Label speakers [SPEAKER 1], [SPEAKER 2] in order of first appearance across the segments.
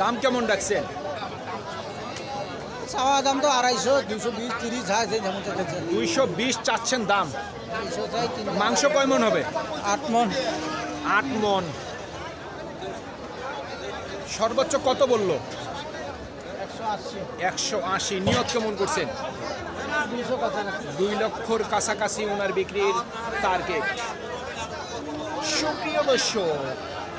[SPEAKER 1] দাম কেমন রাখছেন?
[SPEAKER 2] চাওয়া দাম তো আড়াইশো দুশো বিশ তিরিশ আছে যেমন চাইছেন
[SPEAKER 1] দুইশো বিশ চাচ্ছেন দাম। মাংস কয় মন হবে?
[SPEAKER 2] আট মন।
[SPEAKER 1] আট মন। সর্বোচ্চ কত বলল?
[SPEAKER 2] একশো আশি।
[SPEAKER 1] নিয়ত কেমন করছেন? দুই লক্ষর কাছাকাছি ওনার বিক্রির টার্গেট সুপ্রিয় দর্শক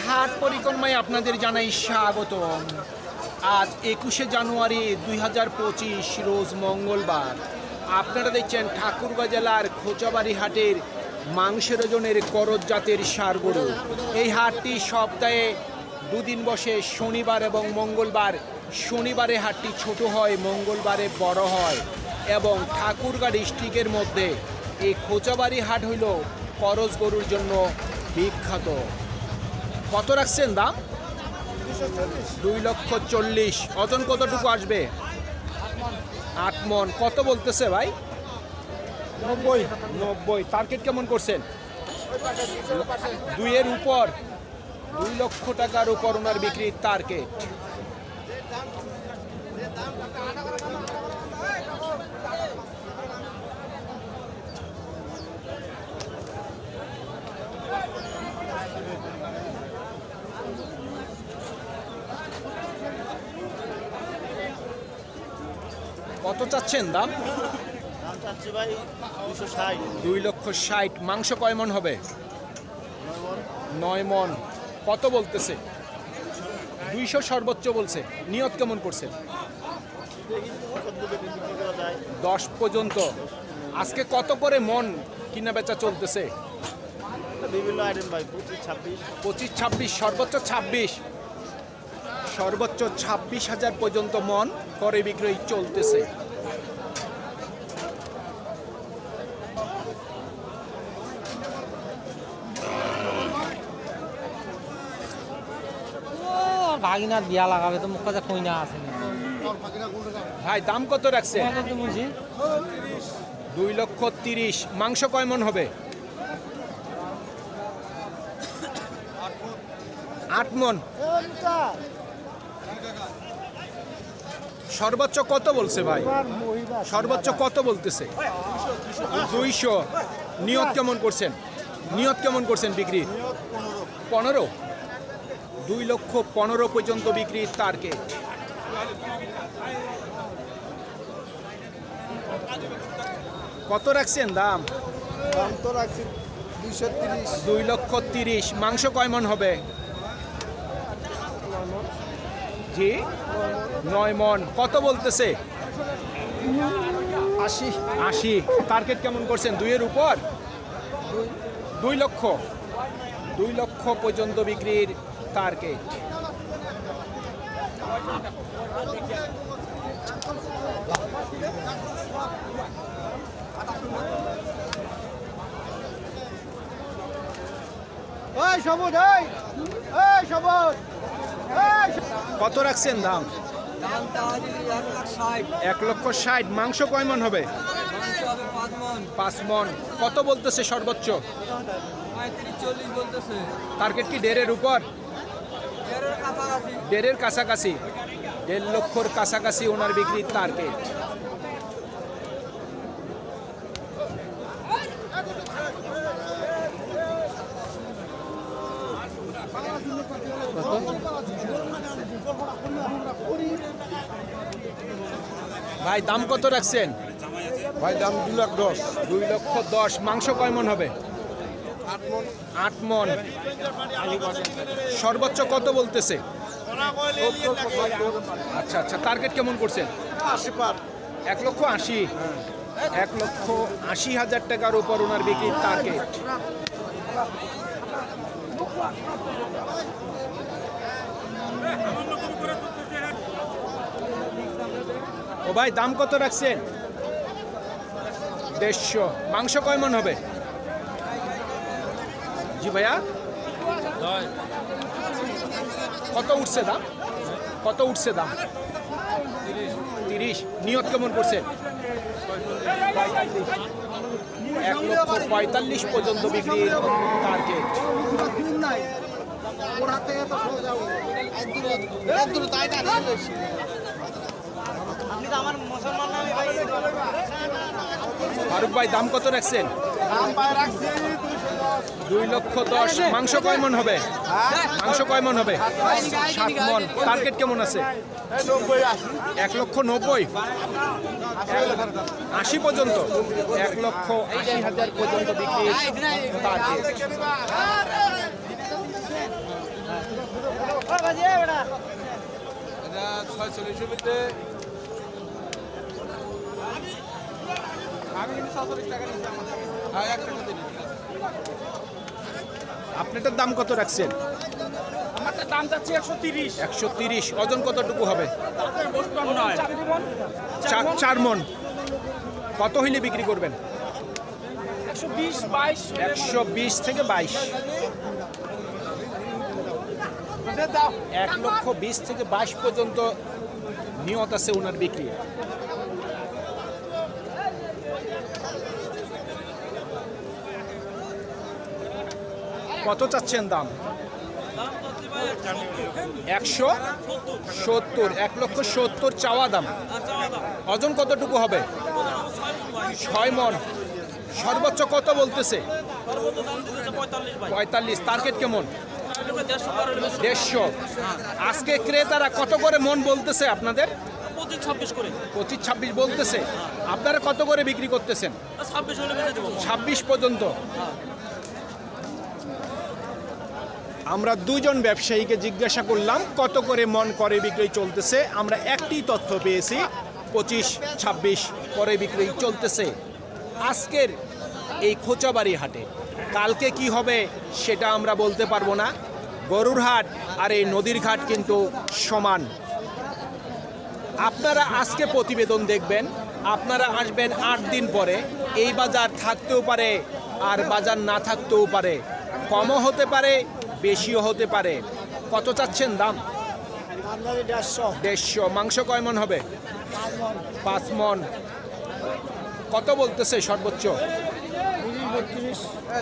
[SPEAKER 1] হাট পরিক্রমায় আপনাদের জানাই স্বাগতম। আজ একুশে জানুয়ারি দুই হাজার পঁচিশ, রোজ মঙ্গলবার। আপনারা দেখছেন ঠাকুরগাঁ জেলার খোঁচাবাড়ি হাটের মাংসের ওজনের করজ জাতের সার গরু। এই হাটটি সপ্তাহে দুদিন বসে শনিবার এবং মঙ্গলবার। শনিবারে হাটটি ছোট হয়, মঙ্গলবারে বড় হয় এবং ঠাকুরগাঁ ডিস্ট্রিক্টের মধ্যে এই খোঁচাবাড়ি হাট হইল করজ গরুর জন্য বিখ্যাত। কত রাখছেন দাম? দুই লক্ষ চল্লিশ। অজন কতটুকু আসবে? আট মন। কত বলতেছে ভাই? নব্বই। নব্বই। টার্গেট কেমন করছেন? দুইয়ের উপর। দুই লক্ষ টাকার উপর ওনার বিক্রির টার্গেট। কত চাচ্ছেন দাম? দুই লক্ষ ষাট। মাংস কয় মন হবে? নয় মন। কত বলতেছে? দুইশো সর্বোচ্চ বলছে। নিয়ত কেমন করছে? দশ পর্যন্ত। আজকে কত করে মন কিনা বেচা চলতেছে
[SPEAKER 3] বিভিন্ন আইটেম ভাই পঁচিশ ছাব্বিশ।
[SPEAKER 1] পঁচিশ ছাব্বিশ সর্বোচ্চ ছাব্বিশ। সর্বোচ্চ ছাব্বিশ হাজার পর্যন্ত মন করে বিক্রয় চলতেছে।
[SPEAKER 2] ভাগিনার বিয়া লাগাবে তো মুখ কাছে কইনা আছে
[SPEAKER 1] ভাই দাম কত রাখছে? দুই লক্ষ তিরিশ। মাংস কয় মন হবে? আট মন। সর্বোচ্চ কত বলছে ভাই? সর্বোচ্চ কত বলতেছে? দুইশো। নিয়ত কেমন করছেন? নিয়ত কেমন করছেন বিক্রি? পনেরো। দুই লক্ষ পনেরো পর্যন্ত বিক্রির টার্গেট। কত রাখছেন দাম?
[SPEAKER 3] দাম তো রাখছি দুইশো তিরিশ।
[SPEAKER 1] দুই লক্ষ তিরিশ। মাংস কয় মন হবে? জি? নয় মন। কত বলতেছে?
[SPEAKER 3] আশি।
[SPEAKER 1] আশি। টার্গেট কেমন করছেন? দুইয়ের উপর? দুই। লক্ষ। দুই লক্ষ পর্যন্ত বিক্রির টার্গেট
[SPEAKER 3] এই সবুজ এই এই সবুজ
[SPEAKER 1] কত রাখছেন দাম?
[SPEAKER 2] এক
[SPEAKER 1] লক্ষ ষাট। মাংস কয় মন হবে?
[SPEAKER 2] পাঁচ মন
[SPEAKER 1] মন। কত বলতেছে সর্বোচ্চ?
[SPEAKER 2] পঁয়ত্রিশ চল্লিশ বলতেছে।
[SPEAKER 1] টার্গেট কি দেড়ের উপর? দেড়ের কাছাকাছি দেড় লক্ষর কাছাকাছি ওনার বিক্রির টার্গেট ভাই দাম কত রাখছেন?
[SPEAKER 3] ভাই দাম দু লাখ দশ।
[SPEAKER 1] দুই লক্ষ দশ। মাংস কয় মন হবে? আট মন। সর্বোচ্চ কত বলতেছে? আচ্ছা আচ্ছা টার্গেট কেমন করছেন? এক লক্ষ আশি। এক লক্ষ আশি হাজার টাকার উপর ওনার বিক্রির টার্গেট ও ভাই দাম কত রাখছেন? দেড়শো। মাংস কয় মন হবে? জি ভাইয়া। কত উঠছে দাম? কত উঠছে দাম? তিরিশ। নিয়ত কেমন করছেন এক লক্ষ পঁয়তাল্লিশ পর্যন্ত বিক্রির টার্গেট ফারুক ভাই, দাম কত রাখছেন? দুই লক্ষ দশ। মাংস কয় মন হবে? মাংস কয় মন হবে? সাত মন। টার্গেট কেমন আছে? এক লক্ষ নব্বই? আশি পর্যন্ত। এক লক্ষ আশি হাজার পর্যন্ত বিক্রি টার্গেট আপনারটার দাম কত রাখছেন?
[SPEAKER 4] আমারটা দাম যাচ্ছে একশো তিরিশ।
[SPEAKER 1] একশো তিরিশ। ওজন কতটুকু হবে? চার চার মন। কত হইলে বিক্রি করবেন?
[SPEAKER 4] একশো বিশ বাইশ।
[SPEAKER 1] একশো বিশ থেকে বাইশ। এক লক্ষ বিশ থেকে বাইশ পর্যন্ত নিয়ত আছে ওনার বিক্রি কত চাচ্ছেন দাম? একশো সত্তর, এক লক্ষ সত্তর চাওয়া দাম। ওজন কতটুকু হবে? ছয় মন। সর্বোচ্চ কত বলতেছে? পঁয়তাল্লিশ। টার্গেট কেমন? দেড়শো। আজকে ক্রেতারা কত করে মন বলতেছে আপনাদের?
[SPEAKER 4] পঁচিশ ছাব্বিশ
[SPEAKER 1] বলতেছে। আপনারা কত করে বিক্রি করতেছেন?
[SPEAKER 4] ছাব্বিশ
[SPEAKER 1] পর্যন্ত। আমরা দুজন ব্যবসায়ীকে জিজ্ঞাসা করলাম, কত করে মন করে বিক্রি চলতেছে? আমরা একটি তথ্য পেয়েছি, পঁচিশ, ছাব্বিশ করে বিক্রি চলতেছে। আজকের এই খোঁচাবাড়ি হাটে কালকে কি হবে সেটা আমরা বলতে পারব না। গরুর হাট আর এই নদীর ঘাট কিন্তু সমান। আপনারা আজকে প্রতিবেদন দেখবেন, আপনারা আসবেন আট দিন পরে, এই বাজার থাকতেও পারে আর বাজার না থাকতেও পারে। কমও হতে পারে বেশিও হতে পারে। কত চাচ্ছেন দাম?
[SPEAKER 3] দেড়শো।
[SPEAKER 1] মাংস কয় মন হবে? পাঁচ মন। কত বলতেছে সর্বোচ্চ?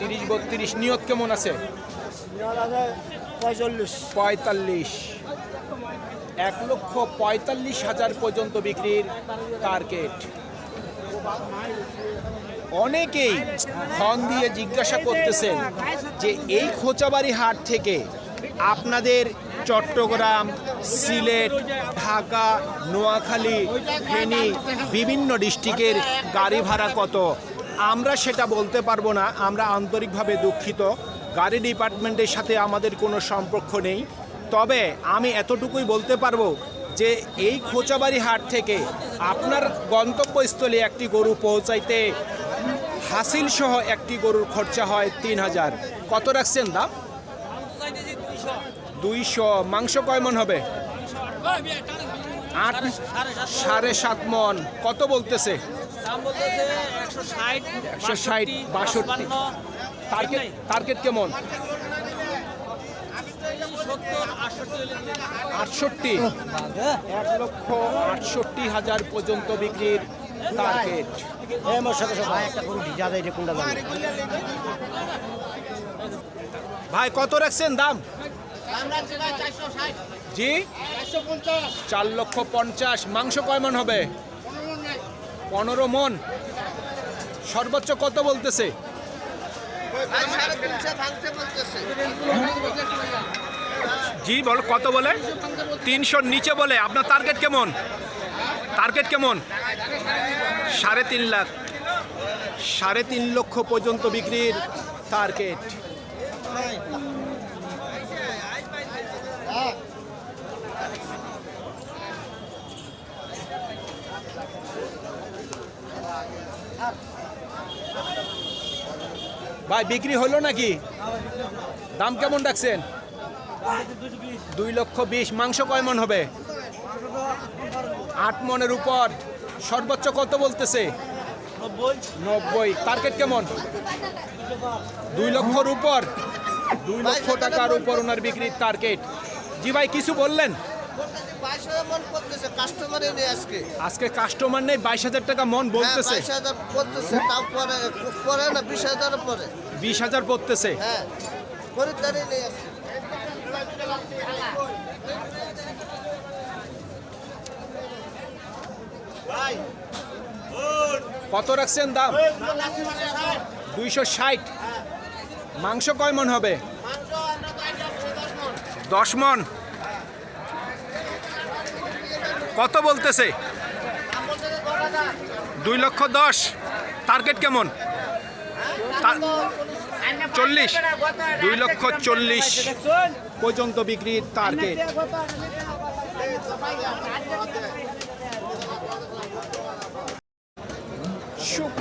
[SPEAKER 1] তিরিশ বত্রিশ। নিয়ত কেমন আছে?
[SPEAKER 3] পঁয়তাল্লিশ।
[SPEAKER 1] এক লক্ষ পঁয়তাল্লিশ হাজার পর্যন্ত বিক্রির টার্গেট। অনেকেই ফোন দিয়ে জিজ্ঞাসা করতেছেন যে এই খোঁচাবাড়ি হাট থেকে আপনাদের চট্টগ্রাম, সিলেট, ঢাকা, নোয়াখালী, ফেনী, বিভিন্ন ডিস্ট্রিক্টের গাড়ি ভাড়া কত? আমরা সেটা বলতে পারব না, আমরা আন্তরিকভাবে দুঃখিত। গাড়ি ডিপার্টমেন্টের সাথে আমাদের কোনো সম্পর্ক নেই। তবে আমি এতটুকুই বলতে পারব যে এই খোঁচাবাড়ি হাট থেকে আপনার গন্তব্যস্থলে একটি গরু পৌঁছাইতে হাসিল সহ একটি গরুর খরচা হয় তিন হাজার। কত রাখছেন দাম? দুইশো। মাংস কয় মন হবে? আট, সাড়ে সাত মন। কত বলতেছে?
[SPEAKER 4] একশো ষাট
[SPEAKER 1] টার্গেট কেমন?
[SPEAKER 4] আটষট্টি।
[SPEAKER 1] এক লক্ষ আটষট্টি হাজার পর্যন্ত বিক্রির টার্গেট ভাই কত রাখছেন দাম? জি? চার লক্ষ পঞ্চাশ। মাংস কয় মন হবে? পনেরো মন। সর্বোচ্চ কত বলতেছে? জি বল কত বলে? তিনশোর নিচে বলে। আপনার টার্গেট কেমন? টার্গেট কেমন? সাড়ে তিন লাখ। সাড়ে তিন লক্ষ পর্যন্ত বিক্রির টার্গেট ভাই, বিক্রি হলো নাকি? দাম কেমন রাখছেন? দুই লক্ষ বিশ। মাংস কয় মন হবে? আট মনের উপর সর্বোচ্চ কত বলতেছে? নব্বই। টার্গেট কেমন? দুই লক্ষর উপর। দুই লক্ষ টাকার উপর ওনার বিক্রির টার্গেট জি ভাই কিছু বললেন?
[SPEAKER 3] মন আজকে।
[SPEAKER 1] আজকে কাস্টমার নেই বাইশ হাজার টাকা মন বলতেছে।
[SPEAKER 3] পরে না বিশ হাজার পরে।
[SPEAKER 1] বিশ হাজার পড়তেছে
[SPEAKER 3] হ্যাঁ খরিদ্দারি নেই আজকে
[SPEAKER 1] কত রাখছেন দাম? দুইশো ষাট। মাংস কয় মন হবে? দশ মন। কত বলতেছে? দুই লক্ষ দশ। টার্গেট কেমন? চল্লিশ। দুই লক্ষ চল্লিশ। পর্যন্ত বিক্রির টার্গেট